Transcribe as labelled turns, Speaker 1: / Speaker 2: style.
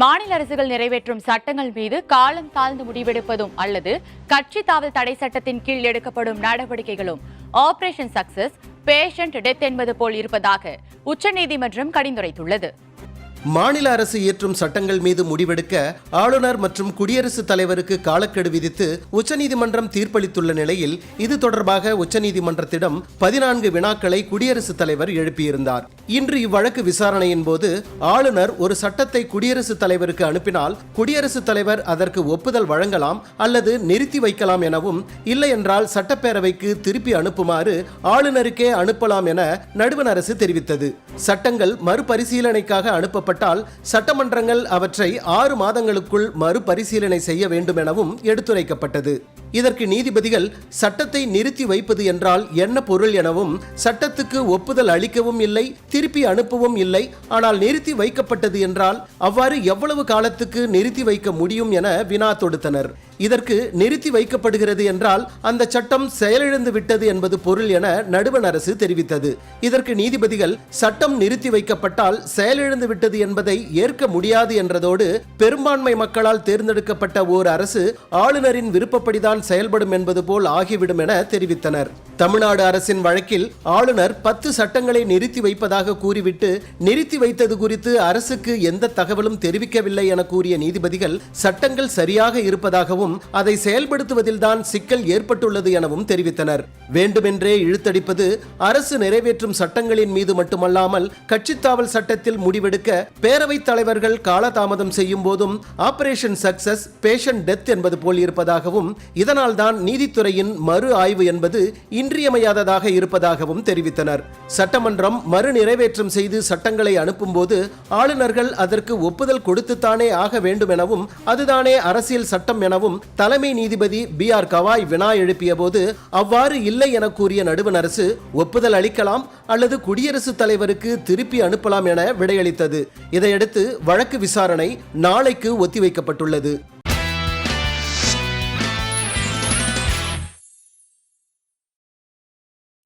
Speaker 1: மாநில அரசுகள் நிறைவேற்றும் சட்டங்கள் மீது காலம் தாழ்ந்து முடிவெடுப்பதும் அல்லது கட்சி தாவல் தடை சட்டத்தின் கீழ் எடுக்கப்படும் நடவடிக்கைகளும். ஆபரேஷன் சக்சஸ் பேஷண்ட் டெத் என்பது போல் இருப்பதாக உச்சநீதிமன்றம் கடிந்துரைத்துள்ளது.
Speaker 2: மாநில அரசு இயற்றும் சட்டங்கள் மீது முடிவெடுக்க ஆளுநர் மற்றும் குடியரசுத் தலைவருக்கு காலக்கெடு விதித்து உச்சநீதிமன்றம் தீர்ப்பளித்துள்ள நிலையில் இது தொடர்பாக உச்சநீதிமன்றத்திடம் பதினான்கு வினாக்களை குடியரசுத் தலைவர் எழுப்பியிருந்தார். இன்று இவ்வழக்கு விசாரணையின் போது ஆளுநர் ஒரு சட்டத்தை குடியரசுத் தலைவருக்கு அனுப்பினால் குடியரசுத் தலைவர் அதற்கு ஒப்புதல் வழங்கலாம் அல்லது நிறுத்தி வைக்கலாம் எனவும் இல்லை என்றால் சட்டப்பேரவைக்கு திருப்பி அனுப்புமாறு ஆளுநருக்கே அனுப்பலாம் என நடுவண் அரசு தெரிவித்தது. சட்டங்கள் மறுபரிசீலனைக்காக அனுப்பப்பட்டால் சட்டமன்றங்கள் அவற்றை ஆறு மாதங்களுக்குள் மறுபரிசீலனை செய்ய வேண்டும் எனவும் எடுத்துரைக்கப்பட்டது. இதற்கு நீதிபதிகள் சட்டத்தை நிறுத்தி வைப்பது என்றால் என்ன பொருள் எனவும் சட்டத்துக்கு ஒப்புதல் அளிக்கவும் இல்லை திருப்பி அனுப்பவும் இல்லை ஆனால் நிறுத்தி வைக்கப்பட்டது என்றால் அவ்வாறு எவ்வளவு காலத்துக்கு நிறுத்தி வைக்க முடியும் என வினா தொடுத்தனர். இதற்கு நிறுத்தி வைக்கப்படுகிறது என்றால் அந்த சட்டம் செயலிழந்து விட்டது என்பது பொருள் என நடுவண் அரசு தெரிவித்தது. இதற்கு நீதிபதிகள் சட்டம் நிறுத்தி வைக்கப்பட்டால் செயலிழந்து விட்டது என்பதை ஏற்க முடியாது என்றதோடு பெரும்பான்மை மக்களால் தேர்ந்தெடுக்கப்பட்ட ஓர் அரசு ஆளுநரின் விருப்பப்படிதான் செயல்படும் என்பது போல் ஆகிவிடும் என தெரிவித்தனர். தமிழ்நாடு அரசின் வழக்கில் ஆளுநர் பத்து சட்டங்களை நிறுத்தி வைப்பதாக கூறிவிட்டு நிறுத்தி வைத்தது குறித்து அரசுக்கு எந்த தகவலும் தெரிவிக்கவில்லை என கூறிய நீதிபதிகள் சட்டங்கள் சரியாக இருப்பதாகவும் அதை செயல்படுத்துவதில்தான் சிக்கல் ஏற்பட்டுள்ளது எனவும் தெரிவித்தனர். வேண்டுமென்றே இழுத்தடிப்பது அரசு நிறைவேற்றும் சட்டங்களின் மீது மட்டுமல்லாமல் கட்சித்தாவல் சட்டத்தில் முடிவெடுக்க பேரவைத் தலைவர்கள் காலதாமதம் செய்யும் போதும் ஆபரேஷன் சக்சஸ் பேஷன் டெத் என்பது போல் இருப்பதாகவும் இதனால்தான் நீதித்துறையின் மறு ஆய்வு என்பது இன்றியமையாததாக இருப்பதாகவும் தெரிவித்தனர். சட்டமன்றம் மறு நிறைவேற்றம் செய்து சட்டங்களை அனுப்பும்போது ஆளுநர்கள் அதற்கு ஒப்புதல் கொடுத்துத்தானே ஆக வேண்டும் எனவும் அதுதானே அரசியல் சட்டம் எனவும் தலைமை நீதிபதி பி ஆர் கவாய் வினா எழுப்பிய போது அவ்வாறு இல்லை என கூறிய நடுவண் அரசு ஒப்புதல் அளிக்கலாம் அல்லது குடியரசுத் தலைவருக்கு திருப்பி அனுப்பலாம் என விடையளித்தது. இதையடுத்து வழக்கு விசாரணை நாளைக்கு ஒத்திவைக்கப்பட்டுள்ளது.